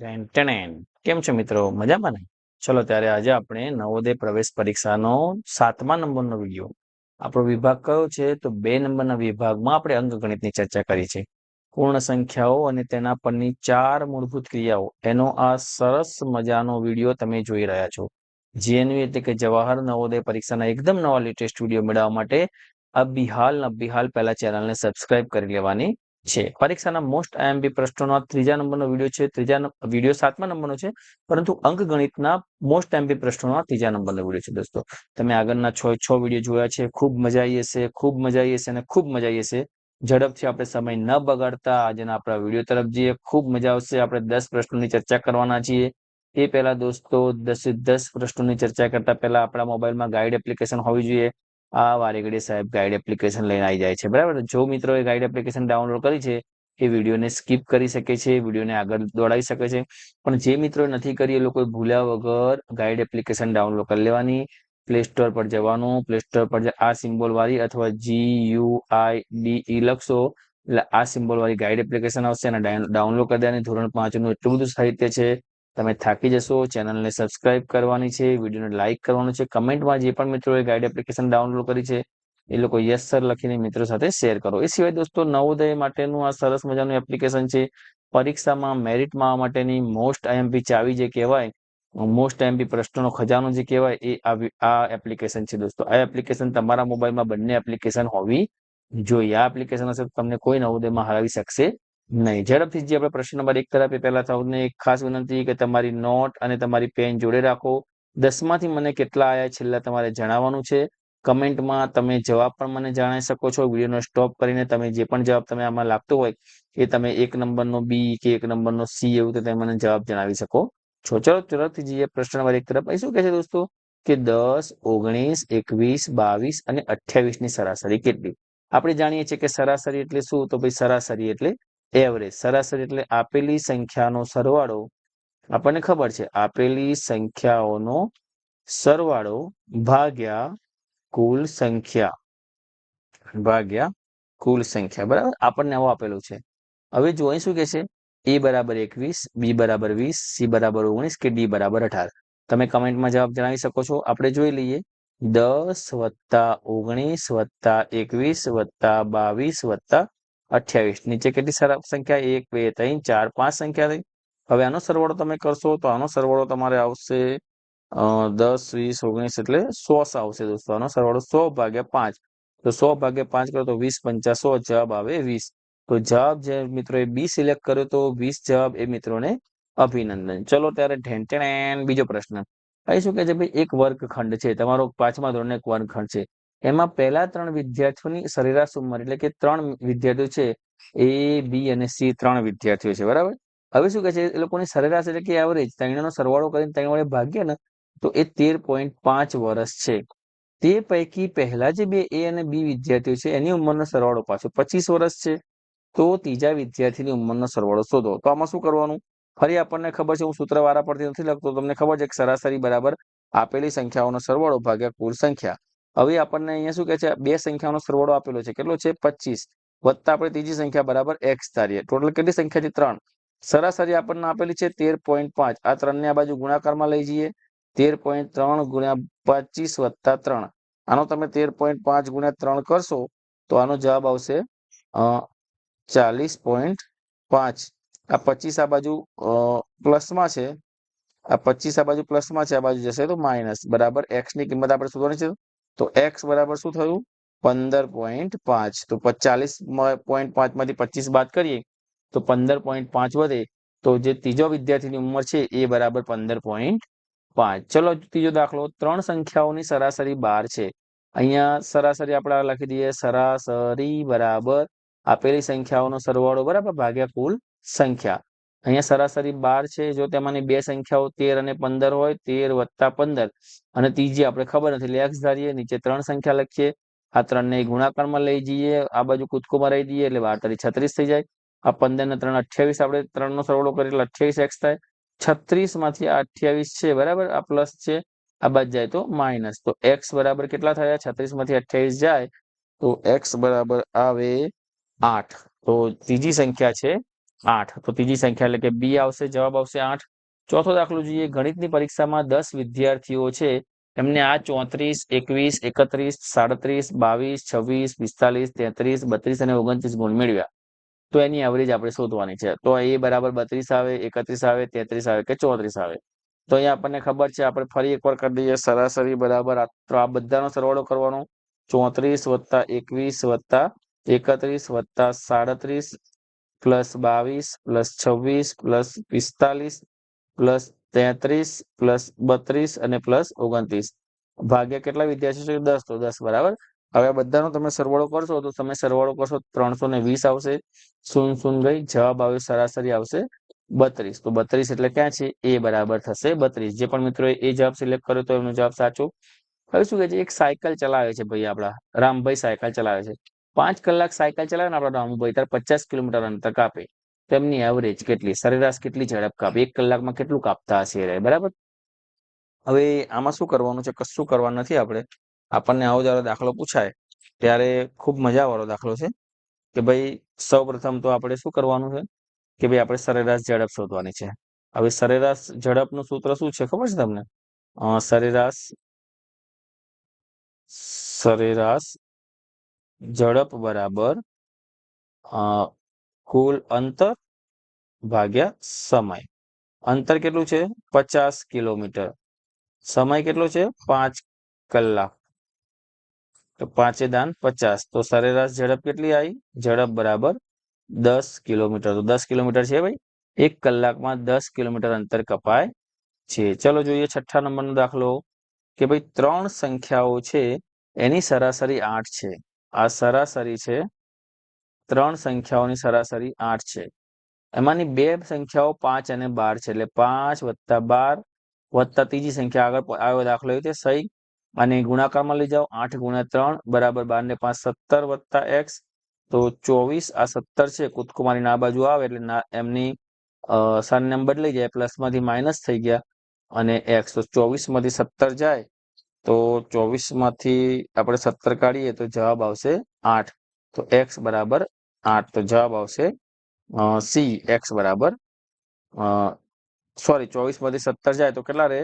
કેમ છો મિત્રો? મજામાં ને? ચલો ત્યારે આજે આપણે નવોદય પ્રવેશ પરીક્ષાનો સાતમા નંબરનો વીડિયો. આપણો વિભાગ કયો છે? તો બે નંબરના વિભાગમાં આપણે અંકગણિતની ચર્ચા કરી છે. પૂર્ણ સંખ્યાઓ અને તેના પરની ચાર મૂળભૂત ક્રિયાઓ. એનો આ સરસ મજાનો વીડિયો તમે જોઈ રહ્યા છો. જીએનવી એટલે કે જવાહર નવોદય પરીક્ષાના એકદમ નવા લેટેસ્ટ વીડિયો મેળવવા માટે અબિહાલ અબિહાલ પહેલા ચેનલને સબસ્ક્રાઇબ કરી લેવાની છે. પરીક્ષાના મોસ્ટ આઈએમપી પ્રશ્નોનો ત્રીજા નંબરનો વીડિયો છે. ત્રીજા વીડિયો સાતમા નંબરનો છે. પરંતુ અંકગણિતના મોસ્ટ આઈએમપી પ્રશ્નોનો આ ત્રીજા નંબરનો વીડિયો છે દોસ્તો. તમે આગળના છ છ વીડિયો જોયા છે. ખૂબ મજા આવી હશે, ખૂબ મજા આવી હશે અને ખૂબ મજા આવી હશે. ઝડપથી આપણે સમય ન બગાડતા આજના આપણા વીડિયો તરફ જઈએ. ખૂબ મજા આવશે. આપણે દસ પ્રશ્નોની ચર્ચા કરવાના છીએ. એ પહેલા દોસ્તો દસે દસ પ્રશ્નોની ચર્ચા કરતા પહેલા આપણા મોબાઈલમાં ગાઈડ એપ્લિકેશન હોવી જોઈએ. આ વારેગડી સાહેબ ગાઈડ એપ્લિકેશન લઈને આવી જાય છે. બરાબર? જો મિત્રોએ ગાઈડ એપ્લિકેશન ડાઉનલોડ કરી છે, એ વિડીયોને સ્કીપ કરી શકે છે, વિડીયોને આગળ દોડાવી શકે છે. પણ જે મિત્રોએ નથી કરી, એ લોકોએ ભૂલ્યા વગર ગાઈડ એપ્લિકેશન ડાઉનલોડ કરી લેવાની. પ્લે સ્ટોર પર જવાનું. પ્લે સ્ટોર પર આ સિમ્બોલ વાળી અથવા G you I D E લખશો, એટલે આ સિમ્બોલ વાળી ગાઈડ એપ્લિકેશન આવશે અને ડાઉનલોડ કરી દેવાની. ધોરણ પાંચનું એટલું બધું સાહિત્ય છે. તમે થાકી જશો, ચેનલને સબસ્ક્રાઇબ કરવાની છે, વિડીયોને લાઇક કરવાનું છે કમેન્ટમાં જે પણ મિત્રોએ ગાઈડ એપ્લિકેશન ડાઉનલોડ કરી છે, એ લોકો યસ સર લખીને મિત્રો સાથે શેર કરો. એ સિવાય દોસ્તો, નવોદય માટેનું આ સરસ મજાનું એપ્લિકેશન છે. પરીક્ષામાં મેરિટમાં માટેની મોસ્ટ આઈએમપી ચાવી જે કહેવાય મોસ્ટ આઈએમપી પ્રશ્નોનો ખજાનો જે કહેવાય, એ આ એપ્લિકેશન છે દોસ્તો. આ એપ્લિકેશન તમારા મોબાઈલમાં બંને એપ્લિકેશન હોવી જોઈએ. આ એપ્લિકેશન હશે તમને કોઈ નવોદયમાં હરાવી શકશે નહીં. ઝડપથી આપણે પ્રશ્ન નંબર એક તરફ પહેલા સૌને એક ખાસ વિનંતી કે તમારી નોટ અને તમારી પેન જોડે રાખો. દસમાંથી મને કેટલા આયા છેલ્લા તમારે જણાવવાનું છે. કમેન્ટમાં તમે જવાબ પણ મને જણાવી શકો છો. વિડીયોનો સ્ટોપ કરીને તમે જે પણ જવાબ તમે આમાં લાગતો હોય એ તમે એક નંબરનો બી કે એક નંબરનો સી એવું તો તમે મને જવાબ જણાવી શકો છો. ચલો, ઝડપથી જઈએ પ્રશ્ન નંબર એક તરફ. અહીં શું કહે છે દોસ્તો? કે દસ, ઓગણીસ, એકવીસ, બાવીસ અને અઠ્યાવીસની સરાસરી કેટલી? આપણે જાણીએ છીએ કે સરાસરી એટલે શું? તો ભાઈ સરાસરી એટલે એવરેજ સરાસરી એટલે આપેલી સંખ્યાનો સરવાળો. આપણને ખબર છે, આપેલી સંખ્યાઓનો સરવાળો ભાગ્યા કુલ સંખ્યા. ભાગ્યા કુલ સંખ્યા, બરાબર? આપણને આવો આપેલું છે. હવે જો શું કે છે? એ બરાબર એકવીસ બી બરાબર વીસ સી બરાબર ઓગણીસ કે ડી બરાબર અઢાર? તમે કમેન્ટમાં જવાબ જણાવી શકો છો. આપણે જોઈ લઈએ. દસ વત્તા ઓગણીસ વત્તા એકવીસ વત્તા બાવીસ વત્તા અઠ્યાવીસ. નીચે કેટલી સંખ્યા? એક, બે, ત્રણ, ચાર, પાંચ સંખ્યા થઈ. હવે આનો સરવાળો તમે કરશો તો આનો સરવાળો તમારે આવશે દસ, વીસ, ઓગણીસ એટલે સો આવશે દોસ્તો. આનો સરવાળો સો ભાગ્યા પાંચ. તો સો ભાગ્યા પાંચ કરો તો વીસ પંચા સો, જવાબ આવે વીસ. તો જવાબ જે મિત્રોએ બી સિલેક્ટ કર્યો તો વીસ જવાબ એ મિત્રોને અભિનંદન. ચલો ત્યારે ઢેન બીજો પ્રશ્ન. અહીં શું કે છે? ભાઈ, એક વર્ગખંડ છે. તમારો પાંચમા ધોરણ એક વર્ગખંડ છે. એમાં પહેલા ત્રણ વિદ્યાર્થીઓની સરેરાશ ઉંમર, એટલે કે ત્રણ વિદ્યાર્થીઓ છે, એ, બી અને સી ત્રણ વિદ્યાર્થીઓ છે, બરાબર? હવે શું કહે છે, એ લોકોની સરેરાશ એટલે કે એવરેજ ત્રણનો સરવાળો કરીને ત્રણ વડે ભાગ્ય ને, તો એ તેર પોઈન્ટ પાંચ વર્ષ છે. તે પૈકી પહેલા જે બે એ અને બી વિદ્યાર્થીઓ છે, એની ઉંમરનો સરવાળો પાછો પચીસ વર્ષ છે. તો ત્રીજા વિદ્યાર્થીની ઉંમરનો સરવાળો શોધો. તો આમાં શું કરવાનું? ફરી આપણને ખબર છે, હું સૂત્ર વાળા પરથી નથી લખતો, તમને ખબર છે કે સરાસરી બરાબર આપેલી સંખ્યાઓનો સરવાળો ભાગ્યા કુલ સંખ્યા. હવે આપણને અહીંયા શું કહે છે? બે સંખ્યાનો સરવાળો આપેલો છે. કેટલો છે? પચીસ. વત્તા આપણે ત્રીજી સંખ્યા બરાબર એક્સ ધારીએ. ટોટલ કેટલી સંખ્યા છે? ત્રણ. સરાસરી આપણને આપેલી છે તેર પોઈન્ટ પાંચ. આ ત્રણ આ બાજુ ગુણાકારમાં લઈ જઈએ. તેર પોઈન્ટ ત્રણ ગુણ્યા પચીસ વત્તા ત્રણ. આનો તમે તેર પોઈન્ટ પાંચ ગુણ્યા ત્રણ કરશો તો આનો જવાબ આવશે ચાલીસ પોઈન્ટ પાંચ. આ પચીસ આ બાજુ પ્લસમાં છે. આ પચીસ આ બાજુ પ્લસમાં છે. આ બાજુ જશે તો માઇનસ. બરાબર? એક્સની કિંમત આપણે શોધવાની છે. તો એક્સ બરાબર શું થયું? પંદર પોઈન્ટ પાંચ. તો ચાલીસ પોઈન્ટ પાંચમાંથી પચીસ બાદ કરીએ, તો પંદર પોઈન્ટ પાંચ વધે. તો જે ત્રીજો વિદ્યાર્થીની ઉંમર છે એ બરાબર પંદર પોઈન્ટ પાંચ. ચલો ત્રીજો દાખલો. ત્રણ સંખ્યાઓની સરાસરી બાર છે. અહીંયા સરાસરી આપણે લખી દઈએ. સરાસરી બરાબર આપેલી સંખ્યાઓનો સરવાળો બરાબર ભાગ્યા કુલ સંખ્યા. અહીંયા સરાસરી બાર છે, જો તેમાંની બે સંખ્યાઓ તેર અને પંદર હોય, તેર વત્તા પંદર. અને ત્રીજી આપણે ખબર નથી એટલે એક્સ ધારીએ, નીચે ત્રણ સંખ્યા લખીએ. આ ત્રણને ગુણાકારમાં લઈ જઈએ, આ બાજુ કૂદકોમાં રહી દઈએ એટલે બાર તારીખ છત્રીસ થઈ જાય. આ પંદર ને ત્રણ અઠ્યાવીસ, આપણે ત્રણ નો સરવાળો કરીએ એટલે અઠ્યાવીસ એક્સ થાય. છત્રીસમાંથી આ અઠ્યાવીસ છે, બરાબર? આ પ્લસ છે, આ બાદ જાય તો માઇનસ. તો એક્સ બરાબર કેટલા થયા? છત્રીસમાંથી અઠ્યાવીસ જાય તો એક્સ બરાબર આવે આઠ. તો ત્રીજી સંખ્યા છે આઠ. તો ત્રીજી સંખ્યા એટલે કે બી આવશે, જવાબ આવશે આઠ. ચોથો દાખલો જોઈએ. ગણિતની પરીક્ષામાં દસ વિદ્યાર્થીઓ છે. એમને આ ચોત્રીસ, એકવીસ, એકત્રીસ, સાડત્રીસ, બાવીસ, છવ્વીસ, પિસ્તાલીસ, તેત્રીસ, બત્રીસ અને ઓગણત્રીસ ગુણ મેળવ્યા. તો એની એવરેજ આપણે શોધવાની છે. તો એ બરાબર બત્રીસ આવે, એકત્રીસ આવે, તેત્રીસ આવે કે ચોત્રીસ આવે. તો અહીંયા આપણને ખબર છે, આપણે ફરી એકવાર કરી દઈએ. સરાસરી બરાબર તો આ બધાનો સરવાળો કરવાનો. ચોત્રીસ વત્તા એકવીસ વત્તા એકત્રીસ વત્તા સાડત્રીસ પ્લસ બાવીસ, પ્લસ છવ્વીસ, પ્લસ પિસ્તાલીસ, પ્લસ તેત્રીસ, પ્લસ બત્રીસ અને પ્લસ ઓગણત્રીસ. ભાગ્યા કેટલા વિદ્યાર્થીઓ છે? દસ તો દસ, બરાબર? હવે બધાનો તમે સરવાળો કરશો, તો તમે સરવાળો કરશો ત્રણસો ને વીસ આવશે. શૂન શૂન ગઈ, જવાબ આવે, સરાસરી આવશે બત્રીસ. તો બત્રીસ એટલે ક્યાં છે? એ બરાબર થશે બત્રીસ. જે પણ મિત્રો એ જવાબ સિલેક્ટ કર્યો તો એમનો જવાબ સાચો. હવે શું કે છે? એક સાયકલ ચલાવે છે ભાઈ આપડા રામભાઈ સાયકલ ચલાવે છે. પાંચ કલાક સાયકલ ચલાવે ને આપડા રામભાઈ ત્યારે પચાસ કિલોમીટર અંતર કાપે. તેમની એવરેજ કેટલી? સરેરાશ કેટલી ઝડપ કાપે? એક કલાકમાં કેટલું કાપતા હશે બરાબર? હવે આમાં શું કરવાનું છે? કશું કરવાનું નથી આપણે. આપણને આવો જયારે દાખલો પૂછાય, ત્યારે ખૂબ મજાવાળો દાખલો છે કે ભાઈ સૌ તો આપણે શું કરવાનું છે? કે ભાઈ, આપણે સરેરાશ ઝડપ શોધવાની છે. હવે સરેરાશ ઝડપનું સૂત્ર શું છે ખબર છે તમને? સરેરાશ સરેરાશ ઝડપ બરાબર કુલ અંતર ભાગ્યા સમય. અંતર કેટલું છે? પચાસ કિલોમીટર. સમય કેટલો છે? પાંચ કલાક. તો પાંચે દાન પચાસ. તો સરેરાશ ઝડપ કેટલી આવી? ઝડપ બરાબર દસ કિલોમીટર. તો દસ કિલોમીટર છે ભાઈ? એક કલાકમાં દસ કિલોમીટર અંતર કપાય છે. ચલો જોઈએ છઠ્ઠા નંબરનો દાખલો. કે ભાઈ ત્રણ સંખ્યાઓ છે, એની સરાસરી આઠ છે. આ સરાસરી છે. ત્રણ સંખ્યાઓની સરાસરી આઠ છે. એમાંની બે સંખ્યાઓ પાંચ અને બાર છે. એટલે પાંચ વત્તા બાર વત્તા ત્રીજી સંખ્યા આગળ આવ્યો દાખલો એ સહી. અને ગુણાકારમાં લઈ જાઓ, આઠ ગુણ્યા ત્રણ બરાબર બાર ને પાંચ સત્તર વત્તા એક્સ. તો ચોવીસ, આ સત્તર છે. કુદકુમારી ના બાજુ આવે એટલે એમની સરનેમ બદલાઈ જાય. પ્લસમાંથી માઇનસ થઈ ગયા અને એક્સ. તો ચોવીસમાંથી સત્તર જાય. તો ચોવીસમાંથી આપણે સત્તર કાઢીએ તો જવાબ આવશે આઠ. તો એક્સ બરાબર આઠ, તો જવાબ આવશે સી, એક્સ બરાબર. સોરી ચોવીસમાંથી સત્તર જાય તો કેટલા રહે?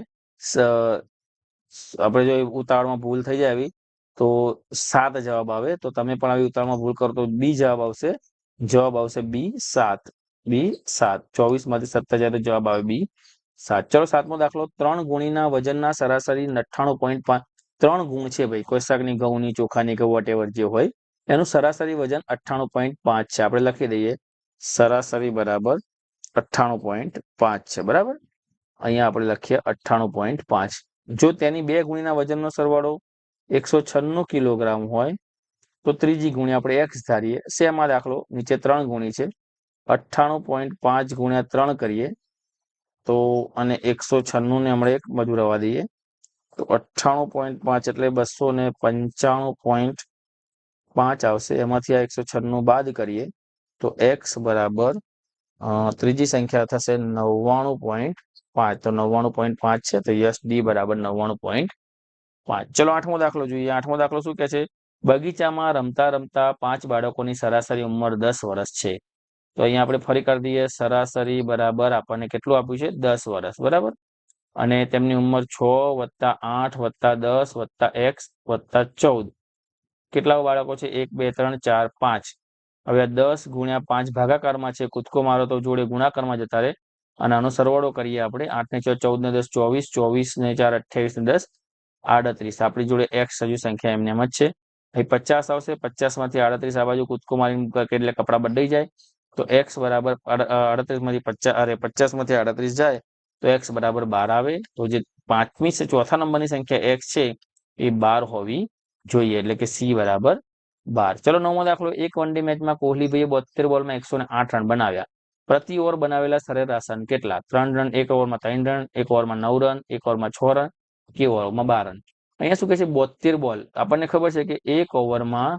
આપણે જો ઉતાવળમાં ભૂલ થઈ જાય આવી તો સાત જવાબ આવે. તો તમે પણ આવી ઉતાવળમાં ભૂલ કરો તો બી જવાબ આવશે. જવાબ આવશે બી સાત. બી સાત. ચોવીસમાંથી સત્તર જાય તો જવાબ આવે બી. સાત, ચલો સાતમો દાખલો. ત્રણ ગુણીના વજનના સરાસરી નઠ્ઠાણું પોઈન્ટ ત્રણ ગુણ છે ભાઈ, કોઈ શાકની ઘઉંની ચોખાની કે વોટેવર જે હોય, એનું સરાસરી વજન અઠ્ઠાણું પોઈન્ટ પાંચ છે. આપણે લખી દઈએ. સરાસરી બરાબર અઠ્ઠાણું પોઈન્ટ પાંચ છે, બરાબર? અહીંયા આપણે લખીએ અઠ્ઠાણું પોઈન્ટ પાંચ. જો તેની બે ગુણીના વજનનો સરવાળો એકસો છન્નું કિલોગ્રામ હોય, તો ત્રીજી ગુણી આપણે એક્સ ધારીએ. શેમાં દાખલો, નીચે ત્રણ ગુણી છે. અઠ્ઠાણું પોઈન્ટ પાંચ ગુણ્યા ત્રણ કરીએ. તો અને એકસો છન્નું ને હમણાં એક બાજુ રવા દઈએ. તો અઠ્ઠાણું પોઈન્ટ પાંચ એટલે બસો ને પંચાણું પોઈન્ટ પાંચ આવશે. એમાંથી આ એકસો છન્નું બાદ કરીએ તો એક્સ બરાબર ત્રીજી સંખ્યા થશે નવ્વાણું પોઈન્ટ પાંચ. તો નવ્વાણું પોઈન્ટ પાંચ છે, તો યસ ડી બરાબર નવ્વાણું પોઈન્ટ પાંચ. ચલો આઠમો દાખલો જોઈએ. આઠમો દાખલો શું કે છે? બગીચામાં રમતા રમતા પાંચ બાળકોની સરાસરી ઉંમર દસ વર્ષ છે. તો અહીંયા આપણે ફરી કરી દઈએ. સરાસરી બરાબર આપણને કેટલું આપ્યું છે? દસ વર્ષ બરાબર? અને તેમની ઉંમર છ વત્તા આઠ વત્તા દસ વત્તા એક્સ વત્તા ચૌદ. કેટલા બાળકો છે? એક, બે, ત્રણ, ચાર, પાંચ. હવે દસ ગુણ્યા પાંચ ભાગાકારમાં છે. કૂદકો મારો તો જોડે ગુણાકારમાં જતા રહે. અને આનો સરવાળો કરીએ આપણે. આઠ ને છ, ચૌદ ને દસ, ચોવીસ. ચોવીસ ને ચાર, અઠ્યાવીસ ને દસ. આડત્રીસ. આપણી જોડે એક્સ હજુ સંખ્યા એમને એમ જ છે. અહીં પચાસ આવશે. પચાસમાંથી આડત્રીસ આ બાજુ કૂદકો મારી એટલે કપડા બદલાઈ જાય. તો એક્સ બરાબર આડત્રીસમાંથી પચાસ અરે પચાસમાંથી આડત્રીસ જાય તો એક્સ બરાબર બાર આવે તો જે પાંચમી ચોથા નંબરની સંખ્યા એક્સ છે એ બાર હોવી જોઈએ એટલે કે સી બરાબર બાર ચલો નવમો દાખલો એક વન ડે મેચમાં કોહલીભાઈએ બોતેર બોલમાં એકસો ને આઠ રન બનાવ્યા પ્રતિ ઓવર બનાવેલા સરેરાશ રન કેટલા ત્રણ રન એક ઓવરમાં ત્રણ રન એક ઓવરમાં નવ રન એક ઓવરમાં છ રન કે ઓવરમાં બાર રન અહીંયા શું કહે છે બોતેર બોલ આપણને ખબર છે કે એક ઓવરમાં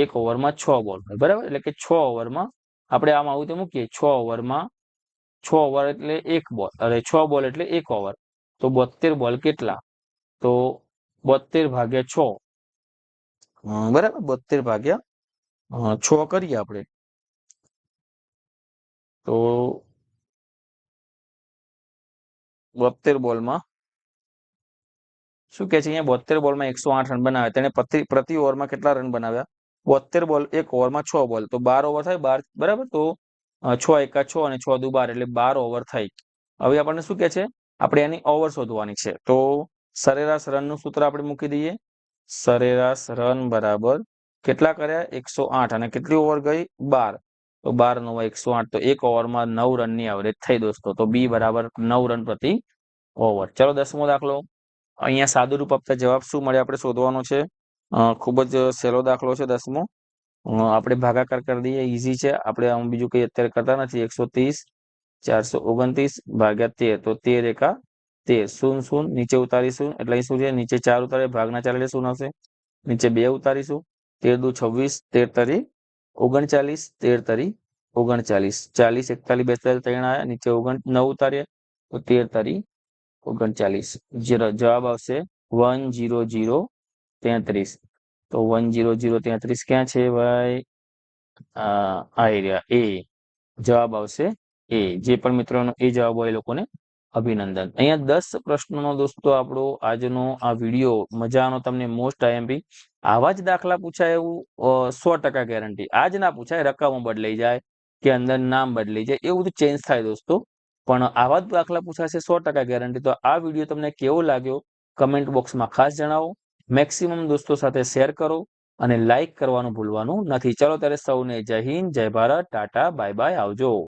એક ઓવરમાં છ બોલ બરાબર? એટલે કે છ ઓવરમાં આપણે આમાં આવું તે મૂકીએ, છ ઓવરમાં, છ ઓવર એટલે એક બોલ, અરે છ બોલ એટલે એક ઓવર. તો બોતેર બોલ કેટલા? તો બોતેર ભાગ્યા છ. બરાબર બોતેર ભાગ્યા છ કરીએ આપણે. તો બોતેર બોલમાં શું કે છે અહીંયા? બોતેર બોલમાં એકસો આઠ રન બનાવ્યા. તેને પ્રતિ ઓવરમાં કેટલા રન બનાવ્યા? બોતેર બોલ, એક ઓવરમાં છ બોલ, તો બાર ઓવર થાય, બાર, બરાબર? તો છ એકા છ અને છ દુ બાર, એટલે બાર ઓવર થઈ હવે આપણને શું કે છે? આપણે એની ઓવર શોધવાની છે. તો, સરેરાશ રનનું સૂત્ર આપણે મૂકી દઈએ. સરેરાશ રન બરાબર કેટલા કર્યા? એકસો આઠ. અને કેટલી ઓવર ગઈ? બાર. તો બાર નવ એકસો આઠ, તો એક ઓવરમાં નવ રનની એવરેજ થઈ દોસ્તો. તો બી બરાબર નવ રન પ્રતિ ઓવર. ચલો દસમો દાખલો. અહીંયા સાદુરૂપ આપતા જવાબ શું મળે? આપણે શોધવાનો છે. ખૂબ જ સહેલો દાખલો છે દસમો. આપણે ભાગાકાર કરી દઈએ ઈઝી છે. આપણે આમ બીજું કંઈ અત્યારે કરતા નથી. એકસો ત્રીસ, ચારસો ઓગણત્રીસ ભાગ્યા તેર, તો તેર એકા તેર. શૂન શૂન, નીચે ઉતારીશું એટલે અહીં શું છે? નીચે ચાર ઉતારે ભાગના એટલે શું આવશે? નીચે બે ઉતારીશું. તેર દુ છવ્વીસ, તેર તરી ઓગણચાલીસ, તેર તરી ઓગણચાલીસ. ચાલીસ, એકતાલીસ, બેતાલીસ, ત્રણ આવ્યા નીચે ઓગણ, નવ ઉતારીએ, તો તેર તરી ઓગણચાલીસ. જવાબ આવશે વન, જીરો જીરો તેત્રીસ. તો વન જીરો જીરો તેત્રીસ ક્યાં છે ભાઈ? આ એરિયા એ જવાબ આવશે એ જે પણ મિત્રોનો એ જવાબ હોય એ લોકોને અભિનંદન. અહીંયા દસ પ્રશ્નોનો દોસ્તો આપણો આજનો આ વીડિયો મજાનો તમને મોસ્ટ આઈએમપી આવા જ દાખલા પૂછાય એવું સો ટકા ગેરંટી આજ ના પૂછાય, રકમો બદલાઈ જાય કે અંદર નામ બદલાઈ જાય, એવું બધું ચેન્જ થાય દોસ્તો. પણ આવા જ દાખલા પૂછાશે સો ટકા ગેરંટી તો આ વીડિયો તમને કેવો લાગ્યો? કમેન્ટ બોક્સમાં ખાસ જણાવો. મેક્સિમમ દોસ્તો સાથે શેર કરો અને લાઇક કરવાનું ભૂલવાનું નથી. ચલો ત્યારે સૌને જય હિન્દ, જય ભારત, ટાટા, બાય બાય, આવજો.